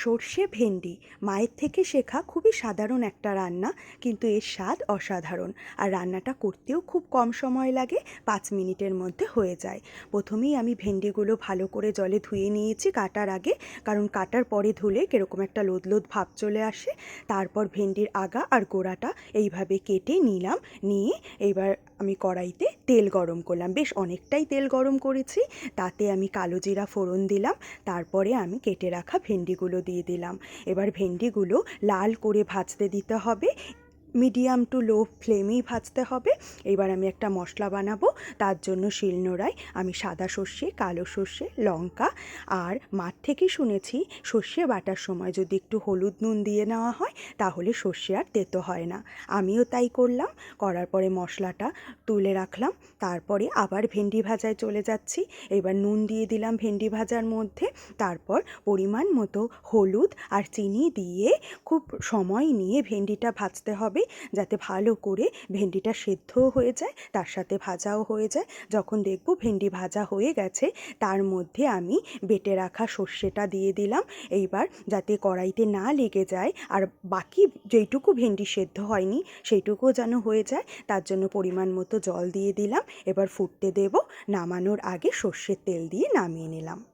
সর্ষে, ভেন্ডি। মায়ের থেকে শেখা খুবই সাধারণ একটা রান্না, কিন্তু এর স্বাদ অসাধারণ। আর রান্নাটা করতেও খুব কম সময় লাগে, পাঁচ মিনিটের মধ্যে হয়ে যায়। প্রথমেই আমি ভেন্ডিগুলো ভালো করে জলে ধুয়ে নিয়েছি কাটার আগে, কারণ কাটার পরে ধুলে কীরকম একটা লোদ লোদ ভাব চলে আসে। তারপর ভেন্ডির আগা আর গোড়াটা এইভাবে কেটে নিলাম, নিয়ে এবার আমি কড়াইতে তেল গরম করলাম। বেশ অনেকটাই তেল গরম করেছি, তাতে আমি কালো জিরা ফোড়ন দিলাম, তারপরে আমি কেটে রাখা ভেন্ডিগুলো দিয়ে দিলাম। এবার ভেন্ডিগুলো লাল করে ভাজতে দিতে হবে। মিডিয়াম টু লো ফ্লেমেই ভাজতে হবে। এবার আমি একটা মশলা বানাবো, তার জন্য শিলনোড়ায় আমি সাদা সর্ষে, কালো সর্ষে, লঙ্কা আর মাঠ থেকে শুনেছি সর্ষে বাটার সময় যদি একটু হলুদ নুন দিয়ে নেওয়া হয়, তাহলে সর্ষে আর তেতো হয় না। আমিও তাই করলাম, করার পরে মশলাটা তুলে রাখলাম, তারপরে আবার ভেন্ডি ভাজায় চলে যাচ্ছি। এবার নুন দিয়ে দিলাম ভেন্ডি ভাজার মধ্যে, তারপর পরিমাণ মতো হলুদ আর চিনি দিয়ে খুব সময় নিয়ে ভেন্ডিটা ভাজতে হবে যাতে ভালো করে ভেন্ডিটা সেদ্ধও হয়ে যায়, তার সাথে ভাজাও হয়ে যায়। যখন দেখব ভেন্ডি ভাজা হয়ে গেছে, তার মধ্যে আমি বেটে রাখা সর্ষেটা দিয়ে দিলাম। এইবার যাতে কড়াইতে না লেগে যায়, আর বাকি যেইটুকু ভেন্ডি সেদ্ধ হয়নি, সেইটুকুও যেন হয়ে যায়, তার জন্য পরিমাণ মতো জল দিয়ে দিলাম। এবার ফুটতে দেব, নামানোর আগে সর্ষের তেল দিয়ে নামিয়ে নিলাম।